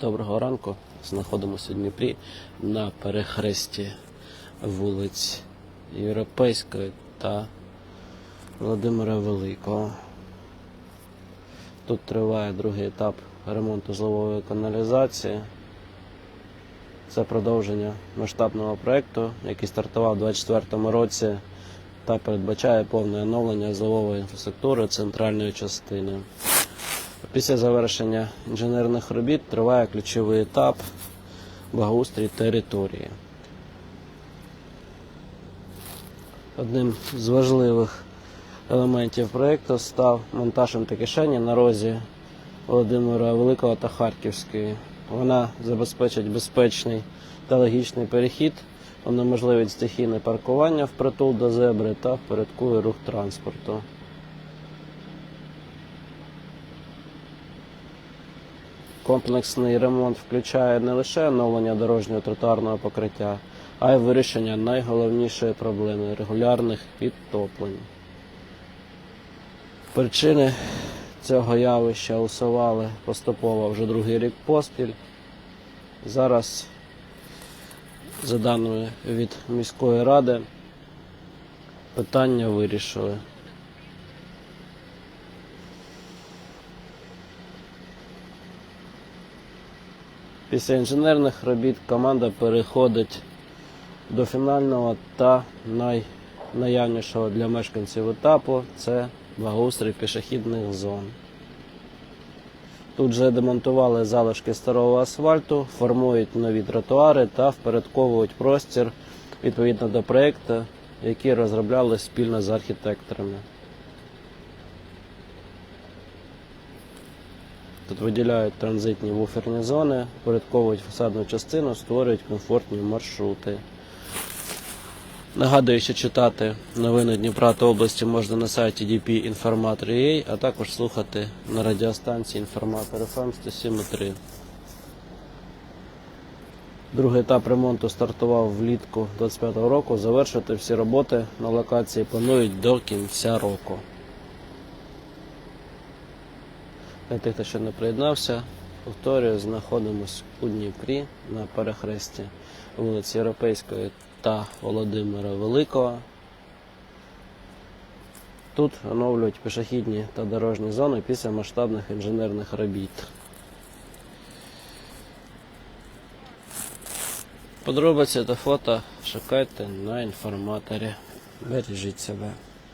Доброго ранку. Знаходимося в Дніпрі на перехресті вулиць Європейської та Володимира Великого. Тут триває другий етап ремонту злової каналізації. Це продовження масштабного проєкту, який стартував у 2024 році та передбачає повне оновлення злової інфраструктури центральної частини. Після завершення інженерних робіт триває ключовий етап благоустрій території. Одним з важливих елементів проєкту став монтаж антикишені на розі Володимира Великого та Харківської. Вона забезпечить безпечний та логічний перехід, унеможливить стихійне паркування впритул до зебри та впорядкує рух транспорту. Комплексний ремонт включає не лише оновлення дорожнього тротуарного покриття, а й вирішення найголовнішої проблеми регулярних підтоплень. Причини цього явища усували поступово вже другий рік поспіль. Зараз, за даними від міської ради, питання вирішили. Після інженерних робіт команда переходить до фінального та найнаявнішого для мешканців етапу це благоустрій пішохідних зон. Тут вже демонтували залишки старого асфальту, формують нові тротуари та впорядковують простір відповідно до проєкту, який розробляли спільно з архітекторами. Тут виділяють транзитні буферні зони, порядковують фасадну частину, створюють комфортні маршрути. Нагадую, що читати новини Дніпра та області можна на сайті dp.informator.ua, а також слухати на радіостанції Інформатор FM 107.3. Другий етап ремонту стартував влітку 2025 року. Завершити всі роботи на локації планують до кінця року. Для тих, хто ще не приєднався, повторюю, знаходимось у Дніпрі на перехресті вулиці Європейської та Володимира Великого. Тут оновлюють пішохідні та дорожні зони після масштабних інженерних робіт. Подробиці та фото шукайте на інформаторі. Бережіть себе.